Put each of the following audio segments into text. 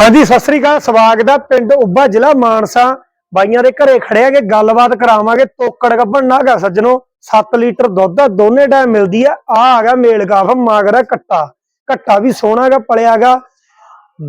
ਹਾਂਜੀ ਸਤਿ ਸ੍ਰੀ ਅਕਾਲ। ਸਵਾਗਤ ਹੈ ਪਿੰਡ ਉੱਬਾ ਜ਼ਿਲ੍ਹਾ ਮਾਨਸਾ। ਬਾਈਆਂ ਦੇ ਘਰੇ ਖੜੇ ਆਗੇ ਗੱਲਬਾਤ ਕਰਾਵਾਂਗੇ। ਤੋਕੜ ਗੱਭਣ ਨਾਗਾ ਸੱਜਣੋ 7 ਲੀਟਰ ਦੁੱਧ ਆ ਦੋਨੇ ਟਾਈਮ ਮਿਲਦੀ ਆ। ਆ ਆ ਗਿਆ ਮੇਲ ਕਾਫ ਮਾਗਰਾ ਕੱਟਾ। ਕੱਟਾ ਵੀ ਸੋਹਣਾਗਾ ਪਲਿਆਗਾ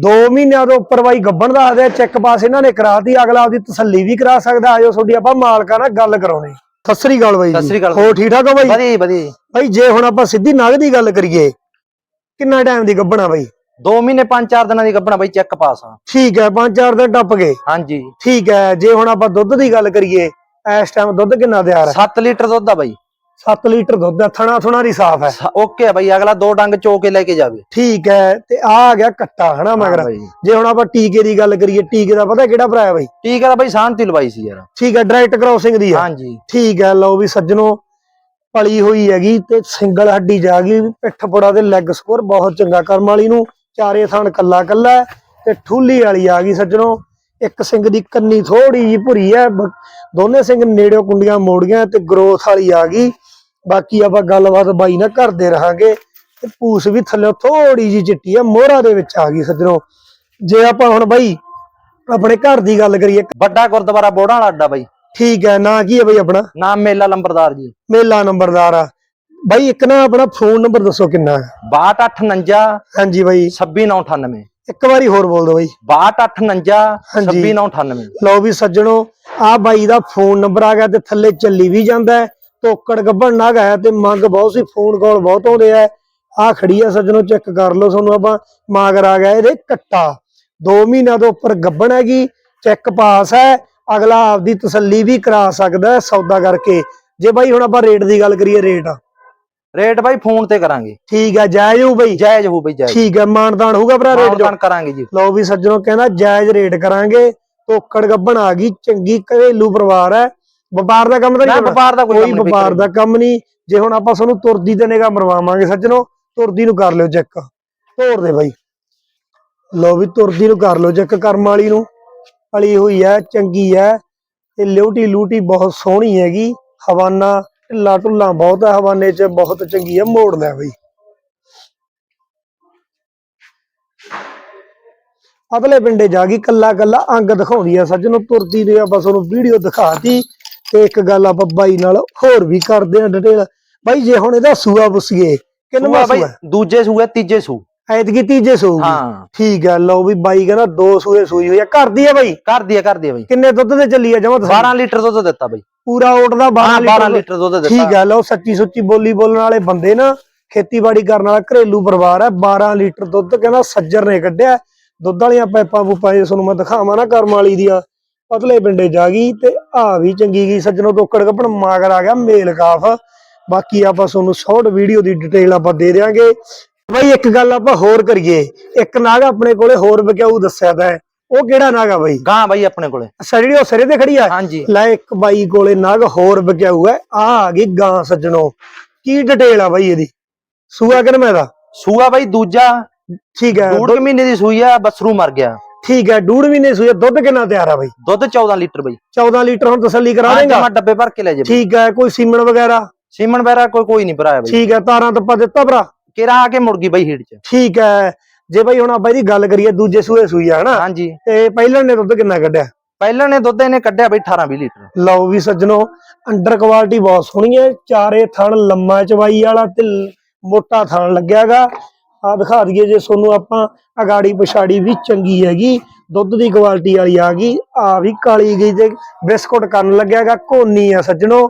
2 ਮਹੀਨਿਆਂ ਤੋਂ ਉੱਪਰ ਬਾਈ ਗੱਭਣ ਦਾ ਆਦੇ ਚੈੱਕ ਪਾਸ ਇਹਨਾਂ ਨੇ ਕਰਾਤੀ। ਅਗਲਾ ਆਪਦੀ ਤਸੱਲੀ ਵੀ ਕਰਾ ਸਕਦਾ। ਆਜੋ ਤੁਹਾਡੀ ਆਪਾਂ ਮਾਲਕਾਂ ਨਾਲ ਗੱਲ ਕਰਾਉਣੀ। ਸਤਿ ਸ੍ਰੀ ਅਕਾਲ ਬਾਈ ਸਤਿ ਸ੍ਰੀ ਅਕਾਲ ਹੋ ਠੀਕ ਠਾਕ ਹੋ ਬਾਈ? ਵਧੀਆ ਵਧੀਆ ਬਾਈ ਜੇ ਹੁਣ ਆਪਾਂ ਸਿੱਧੀ ਨਗ ਦੀ ਗੱਲ ਕਰੀਏ ਕਿੰਨਾ ਟਾਈਮ ਦੀ ਗੱਭਣਾ ਬਾਈ? 2 ਮਹੀਨੇ 5-4 ਦਿਨਾਂ ਦੀ ਗੱਭਣਾ ਬਾਈ ਚੈੱਕ ਪਾਸ ਆ। ਠੀਕ ਹੈ ਪੰਜ ਚਾਰ ਦਿਨ ਟੱਪ ਗਏ। ਹਾਂਜੀ। ਠੀਕ ਹੈ ਜੇ ਹੁਣ ਆਪਾਂ ਦੁੱਧ ਦੀ ਗੱਲ ਕਰੀਏ ਇਸ ਟਾਈਮ ਦੁੱਧ ਕਿੰਨਾ ਤਿਆਰ ਹੈ? 7 ਲੀਟਰ ਦੁੱਧ ਆ ਬਾਈ। 7 ਲੀਟਰ ਦੁੱਧ ਹੈ ਥਣਾ ਥੁਣਾ ਦੀ ਸਾਫ਼ ਹੈ। ਓਕੇ ਆ ਬਾਈ ਅਗਲਾ ਦੋ ਡੰਗ ਚੋ ਕੇ ਲੈ ਕੇ ਜਾਵੇ। ਠੀਕ ਹੈ ਤੇ ਆ ਆ ਗਿਆ ਕੱਟਾ ਹਨਾ ਮਗਰ। ਬਾਈ। ਜੇ ਹੁਣ ਆਪਾਂ ਟੀਕੇ ਦੀ ਗੱਲ ਕਰੀਏ ਟੀਕੇ ਦਾ ਪਤਾ ਕਿਹੜਾ ਭਰਾ ਹੈ ਬਾਈ? ਠੀਕ ਆ ਬਾਈ ਸ਼ਾਂਤੀ ਲਵਾਈ ਸੀ ਯਾਰ। ਠੀਕ ਹੈ ਡਾਇਰੈਕਟ ਕ੍ਰੋਸਿੰਗ ਦੀ ਹੈ। ਹਾਂਜੀ। ਠੀਕ ਹੈ ਲਓ ਵੀ ਸੱਜਣੋ ਪਲੀ ਹੋਈ ਹੈਗੀ ਤੇ ਸਿੰਗਲ ਹੱਡੀ ਜਾ ਗਈ ਪਿੱਠ ਪੁੜਾ ਦੇ ਲੈਗ ਸਕੋਰ ਬਹੁਤ ਚੰਗਾ ਕਰਮ ਵਾਲੀ ਨੂੰ ਚਾਰੇ ਥਣ ਕੱਲਾ ਕੱਲਾ ਤੇ ਠੂਲੀ ਵਾਲੀ ਆ ਗਈ ਸੱਜਣੋ। ਇੱਕ ਸਿੰਘ ਦੀ ਕੰਨੀ ਥੋੜੀ ਜੀ ਭੁਰੀ ਹੈ ਦੋਨੇ ਸਿੰਘ ਨੇੜਿਓਂ ਕੁੰਡੀਆਂ ਮੋੜੀਆਂ ਤੇ ਗਰੋਥ ਵਾਲੀ ਆ ਗਈ। ਬਾਕੀ ਆਪਾਂ ਗੱਲਬਾਤ ਬਾਈ ਨਾਲ ਕਰਦੇ ਰਹਾਂਗੇ ਤੇ ਪੂਸ ਵੀ ਥੱਲੇ ਥੋੜੀ ਜੀ ਚਿੱਟੀ ਹੈ ਮੋਹਰਾ ਦੇ ਵਿੱਚ ਆ ਗਈ ਸੱਜਣੋ। ਜੇ ਆਪਾਂ ਹੁਣ ਬਾਈ ਆਪਣੇ ਘਰ ਦੀ ਗੱਲ ਕਰੀਏ। ਵੱਡਾ ਗੁਰਦੁਆਰਾ ਬੋੜਾਂ ਵਾਲਾ ਅੱਡਾ ਬਾਈ। ਠੀਕ ਹੈ ਨਾਂ ਕੀ ਹੈ ਬਾਈ ਆਪਣਾ? ਨਾਮ ਮੇਲਾ ਲੰਬਰਦਾਰ ਜੀ। ਮੇਲਾ ਨੰਬਰਦਾਰ ਆ। ਬਾਈ ਇੱਕ ਨਾ ਆਪਣਾ ਫੋਨ ਨੰਬਰ ਦੱਸੋ ਕਿੰਨਾ ਹੈ? 6259 ਹਾਂਜੀ ਬਾਈ। 26998 ਇੱਕ ਵਾਰੀ ਹੋਰ ਬੋਲ ਦਿਓ ਬਾਈ। 6259 ਹਾਂਜੀ। 26998 ਲਓ ਵੀ ਸੱਜਣੋ ਆ ਬਾਈ ਦਾ ਫੋਨ ਨੰਬਰ ਆ ਗਿਆ ਤੇ ਥੱਲੇ ਚੱਲੀ ਵੀ ਜਾਂਦਾ ਹੈ। ਤੋਕੜ ਗੱਭਣ ਨਾ ਗਿਆ ਤੇ ਮੰਗ ਬਹੁਤ ਸੀ ਫੋਨ ਕਾਲ ਬਹੁਤ ਆਉਂਦੇ ਆ। ਆ ਖੜੀ ਆ ਸੱਜਣੋ ਚੈੱਕ ਕਰ ਲਓ ਤੁਹਾਨੂੰ ਆਪਾਂ। ਮਾਗਰ ਆ ਗਿਆ ਇਹਦੇ ਕੱਟਾ। 2 ਮਹੀਨਿਆਂ ਤੋਂ ਉੱਪਰ ਗੱਭਣ ਹੈਗੀ ਚੈੱਕ ਪਾਸ ਹੈ। ਅਗਲਾ ਆਪਦੀ ਤਸੱਲੀ ਵੀ ਕਰਾ ਸਕਦਾ ਸੌਦਾ ਕਰਕੇ। ਜੇ ਬਾਈ ਹੁਣ ਆਪਾਂ ਰੇਟ ਦੀ ਗੱਲ ਕਰੀਏ ਰੇਟ ਰੇਟ ਬਾਈ ਫੋਨ ਤੇ ਕਰਾਂਗੇ। ਠੀਕ ਹੈ ਜਾਇਜ਼ ਹੋ ਬਾਈ। ਜਾਇਜ਼ ਹੋ ਬਾਈ ਜਾਇਜ਼। ਠੀਕ ਹੈ ਮਾਨਦਾਨ ਹੋਊਗਾ ਭਰਾ ਰੇਟ ਜੋ ਕਰਾਂਗੇ ਜੀ। ਲਓ ਵੀ ਸੱਜਣੋ ਕਹਿੰਦਾ ਜਾਇਜ਼ ਰੇਟ ਕਰਾਂਗੇ। ਤੋਕੜ ਗੱਭਣ ਆ ਗਈ ਚੰਗੀ ਘਰੇਲੂ ਪਰਿਵਾਰ ਹੈ। ਵਪਾਰ ਦਾ ਕੰਮ ਤਾਂ ਨਹੀਂ। ਵਪਾਰ ਦਾ ਕੋਈ ਵਪਾਰ ਦਾ ਕੰਮ ਨਹੀਂ। ਜੇ ਹੁਣ ਆਪਾਂ ਤੁਹਾਨੂੰ ਤੁਰਦੀ ਤੇ ਨਿਗਾ ਮਰਵਾਵਾਂਗੇ ਸੱਜਣੋ ਤੁਰਦੀ ਨੂੰ ਕਰ ਲਿਓ ਚੈੱਕ। ਤੋੜ ਦੇ ਬਾਈ। ਲਓ ਵੀ ਤੁਰਦੀ ਨੂੰ ਕਰ ਲਿਓ ਚੈੱਕ ਕਰਮ ਵਾਲੀ ਨੂੰ। ਅਲੀ ਹੋਈ ਹੈ ਚੰਗੀ ਹੈ। ਤੇ ਲਿਉਟੀ ਲੂਟੀ ਬਹੁਤ ਸੋਹਣੀ ਹੈਗੀ। ਹਵਾਨਾ ਢਿੱਲਾ ਢੁੱਲਾ ਬਹੁਤ ਹੈ ਹਵਾਨੇ 'ਚ ਬਹੁਤ ਚੰਗੀ ਹੈ ਮੋੜ ਲੈ ਬਈ। ਅਗਲੇ ਪਿੰਡੇ ਜਾ ਗਈ ਕੱਲਾ ਕੱਲਾ ਅੰਗ ਦਿਖਾਉਂਦੀ ਆ ਸੱਜਣੋ ਤੁਰਦੀ ਦੇ ਆਪਾਂ ਤੁਹਾਨੂੰ ਵੀਡੀਓ ਦਿਖਾਤੀ ਤੇ ਇੱਕ ਗੱਲ ਆਪਾਂ ਬਾਈ ਨਾਲ ਹੋਰ ਵੀ ਕਰਦੇ ਆ ਡਿਟੇਲ ਬਾਈ ਜੇ ਹੁਣ ਇਹਦਾ ਸੂਆ ਪੁੱਸੀਏ ਕਿੰਨਾ ਸੂਆ ਬਾਈ ਸੂਆ ਦੂਜੇ ਸੂਏ ਤੀਜੇ ਸੂ। ਐਤਕੀ ਤੀਜੇ ਸੂਗੀ ਹਾਂ। ਠੀਕ ਹੈ ਲਓ ਵੀ ਬਾਈ ਕਹਿੰਦਾ ਦੋ ਸੂਏ ਸੂਈ ਹੋਈ ਆ। ਕਰਦੀ ਆ ਬਾਈ? ਕਰਦੀ ਆ ਕਰਦੀ ਆ ਬਾਈ। ਕਿੰਨੇ ਦੁੱਧ ਤੇ ਚੱਲੀ ਆ? ਜਮਾ 12 ਲੀਟਰ ਦੁੱਧ ਦਿੱਤਾ ਬਾਈ। ਪੂਰਾ 12 ਹਾਂ 12 ਲੀਟਰ ਦੁੱਧ ਦਿੱਤਾ। ਠੀਕ ਹੈ ਲਓ ਸੱਚੀ ਸੁੱਚੀ ਬੋਲੀ ਬੋਲਣ ਵਾਲੇ ਬੰਦੇ ਨਾ ਖੇਤੀਬਾੜੀ ਕਰਨ ਵਾਲਾ ਘਰੇਲੂ ਪਰਿਵਾਰ ਹੈ 12 ਲੀਟਰ ਦੁੱਧ ਕਹਿੰਦਾ ਸੱਜਰ ਨੇ ਕੱਢਿਆ। ਦੁੱਧ ਵਾਲੀਆਂ ਪਾਈਪਾਂ ਪੂਪਾਂ ਜੇ ਤੁਹਾਨੂੰ ਮੈਂ ਦਿਖਾਵਾਂ ਨਾ ਕਰਮ ਵਾਲੀ ਦੀਆਂ। ਪਤਲੇ ਪਿੰਡੇ ਜਾ ਗਈ ਤੇ ਆ ਵੀ ਚੰਗੀ ਗਈ ਸੱਜਣੋ ਤੋਕੜ ਕੱਪਣ ਮਾਗਰ ਆ ਗਿਆ ਮੇਲ ਕਾਫ। ਬਾਕੀ ਆਪਾਂ ਤੁਹਾਨੂੰ ਸ਼ਾਰਟ ਵੀਡੀਓ ਦੀ ਡਿਟੇਲ ਆਪਾਂ ਦੇ ਦਿਆਂਗੇ। ਬਈ ਇੱਕ ਗੱਲ ਆਪਾਂ ਹੋਰ ਕਰੀਏ। ਇੱਕ ਨਾਗ ਆਪਣੇ ਕੋਲੇ ਹੋਰ ਵਿਕਿਆਊ ਦੱਸਿਆ ਤਾਂ ਹੈ। ਉਹ ਕਿਹੜਾ ਨਾਗ ਆ ਬਈ? ਗਾਂ ਬਾਈ ਆਪਣੇ ਕੋਲੇ। ਅੱਛਾ ਜਿਹੜੀ ਉਹ ਸਿਰੇ ਤੇ ਖੜੀ ਆ? ਹਾਂਜੀ। ਲੈ ਇੱਕ ਬਾਈ ਕੋਲੇ ਨਗ ਹੋਰ ਵਿਕਿਆਊ ਹੈ ਆ ਆ ਗਈ ਗਾਂ ਸੱਜਣੋ। ਕੀ ਡਿਟੇਲ ਆ ਬਾਈ ਇਹਦੀ? ਸੂਆ ਕਿਨਮੇ ਦਾ? ਸੂਆ ਬਾਈ ਦੂਜਾ। ਠੀਕ ਹੈ ਡੂਢ ਮਹੀਨੇ ਦੀ ਸੂਈ ਆ ਬਸਰੂ ਮਰ ਗਿਆ। ਠੀਕ ਹੈ ਡੂੜ ਮਹੀਨੇ ਸੂਆ ਦੁੱਧ ਕਿੰਨਾ ਤਿਆਰ ਆ ਬਾਈ? ਦੁੱਧ 14 ਲੀਟਰ ਬਾਈ। 14 ਲੀਟਰ ਹੁਣ ਤਸੱਲੀ ਕਰਾ ਦੇਗਾ? ਜਮਾ ਡੱਬੇ ਭਰ ਕੇ ਲੈ ਜਾ। ਠੀਕ ਹੈ ਕੋਈ ਸੀਮਣ ਵਗੈਰਾ? ਸੀਮਨ ਵੈਰਾ ਕੋਈ ਕੋਈ ਨਹੀਂ ਭਰਾਇਆ ਬਾਈ। ਠੀਕ ਹੈ ਤਾਰਾਂ ਤੱਪਾ ਦਿੱਤਾ ਭਰਾ? ਕਿਰਾ ਆ ਕੇ ਮੁੜ ਗਈ ਬਾਈ ਹੀਟ ਚ। ਠੀਕ ਹੈ ਜੇ ਬਾਈ ਹੁਣ ਆਪਾਂ ਇਹਦੀ ਗੱਲ ਕਰੀਏ ਦੂਜੇ ਸੂਏ ਸੂਈ ਆ ਹਨਾ? ਹਾਂਜੀ। ਤੇ ਪਹਿਲਾਂ ਨੇ ਦੁੱਧ ਕਿੰਨਾ ਕੱਢਿਆ? ਪਹਿਲਾਂ ਨੇ ਦੁੱਧ ਇਹਨੇ ਕੱਢਿਆ ਬਾਈ 18 20 ਲੀਟਰ। ਲਓ ਵੀ ਸੱਜਣੋ ਅੰਡਰ ਕੁਆਲਿਟੀ ਬਹੁਤ ਸੋਹਣੀ ਹੈ ਚਾਰੇ ਥਣ ਲੰਮਾ ਚਵਾਈ ਵਾਲਾ ਤੇ ਮੋਟਾ ਥਣ ਲੱਗਿਆਗਾ। ਆ ਦਿਖਾ ਦਈਏ ਜੇ ਤੁਹਾਨੂੰ ਆਪਾਂ ਅਗਾੜੀ ਪਛਾੜੀ ਵੀ ਚੰਗੀ ਹੈਗੀ ਦੁੱਧ ਦੀ ਕੁਆਲਿਟੀ ਵਾਲੀ ਆ ਗਈ ਆ ਵੀ ਕਾਲੀ ਗਈ ਤੇ ਬਿਸਕੁਟ ਕਰਨ ਲੱਗਿਆਗਾ ਕੋਨੀ ਆ ਸੱਜਣੋ।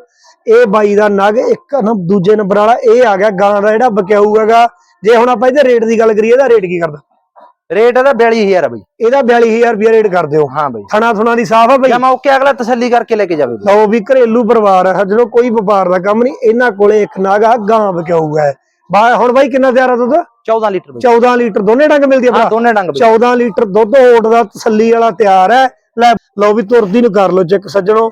ਇਹ ਬਾਈ ਦਾ ਨਗ ਇੱਕ ਦੂਜੇ ਨੰਬਰ ਵਾਲਾ ਇਹ ਆ ਗਿਆ ਗਾਂ ਦਾ ਜਿਹੜਾ ਬਕਿਆਊ ਹੈਗਾ ਜੇ ਹੁਣ ਆਪਾਂ ਇਹਦੇ ਰੇਟ ਦੀ ਗੱਲ ਕਰੀਏ ਇਹਦਾ ਰੇਟ ਕੀ ਕਰਦਾ? ਰੇਟ ਇਹਦਾ 42000 ਆ ਬਾਈ। ਇਹਦਾ 42000 ਰੁਪਏ ਰੇਟ ਕਰ ਦਿਓ। ਹਾਂ ਬਾਈ। ਥਣਾ ਥੁਣਾ ਦੀ ਸਾਫ਼ ਆ ਬਈ। ਜਮਾ ਓਕੇ ਅਗਲਾ ਤਸੱਲੀ ਕਰਕੇ ਲੈ ਕੇ ਜਾਵੇ। ਲਓ ਵੀ ਘਰੇਲੂ ਪਰਿਵਾਰ ਹੈ ਜਦੋਂ ਕੋਈ ਵਪਾਰ ਦਾ ਕੰਮ ਨਹੀਂ ਇਹਨਾਂ ਕੋਲੇ ਇੱਕ ਨਾਗਾ ਗਾਂ ਹੈ ਬਾ ਹੁਣ ਬਾਈ ਕਿੰਨਾ ਤਿਆਰ ਆ ਦੁੱਧ? 14 ਲੀਟਰ ਬਾਈ। 14 ਲੀਟਰ ਦੋਨੇ ਡੰਗ ਮਿਲਦੀ ਆ ਭਰਾ? ਦੋਨੇ ਡੰਗ ਬਾਈ। 14 ਲੀਟਰ ਦੁੱਧ ਓਟ ਦਾ ਤਸੱਲੀ ਵਾਲਾ ਤਿਆਰ ਹੈ। ਲੈ ਲਓ ਵੀ ਤੁਰਦੀ ਨੂੰ ਕਰ ਲਓ ਚੈੱਕ ਸੱਜਣੋ।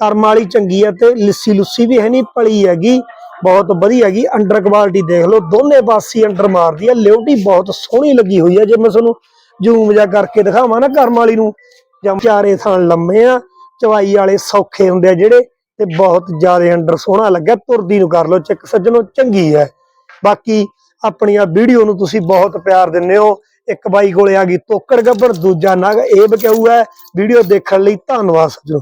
ਕਰਮ ਵਾਲੀ ਚੰਗੀ ਹੈ ਤੇ ਲਿੱਸੀ ਲੁੱਸੀ ਵੀ ਹੈ ਨਹੀਂ ਪਲੀ ਹੈਗੀ। ਬਹੁਤ ਵਧੀਆ ਹੈਗੀ। ਅੰਡਰ ਕੁਆਲਿਟੀ ਦੇਖ ਲਓ। ਦੋਨੇ ਪਾਸੇ ਅੰਡਰ ਮਾਰਦੀ ਹੈ ਲਿਓਟੀ ਬਹੁਤ ਸੋਹਣੀ ਲੱਗੀ ਹੋਈ ਹੈ ਜੇ ਮੈਂ ਤੁਹਾਨੂੰ ਜ਼ੂਮ ਜਾ ਕਰਕੇ ਦਿਖਾਵਾਂ ਨਾ ਕਰਮ ਵਾਲੀ ਨੂੰ, ਜਾਂ ਚਾਰੇ ਥਾਂ ਲੰਮੇ ਆ, ਚਵਾਈ ਵਾਲੇ ਸੌਖੇ ਹੁੰਦੇ ਆ ਜਿਹੜੇ, ਤੇ ਬਹੁਤ ਜ਼ਿਆਦਾ ਅੰਡਰ ਸੋਹਣਾ ਲੱਗਾ ਤੁਰਦੀ ਨੂੰ ਕਰ ਲਓ ਚੈੱਕ ਸੱਜਣੋ, ਚੰਗੀ ਹੈ ਬਾਕੀ ਆਪਣੀਆਂ ਵੀਡੀਓ ਨੂੰ ਤੁਸੀਂ ਬਹੁਤ ਪਿਆਰ ਦਿੰਦੇ ਹੋ। ਇੱਕ ਬਾਈ ਕੋਲੇ ਆ ਗਈ ਤੋਕੜ ਗੱਬਰ ਦੂਜਾ ਨਗ, ਇਹ ਬਕਿਆਊ ਹੈ। ਵੀਡੀਓ ਦੇਖਣ ਲਈ ਧੰਨਵਾਦ, ਸੱਜਣੋ।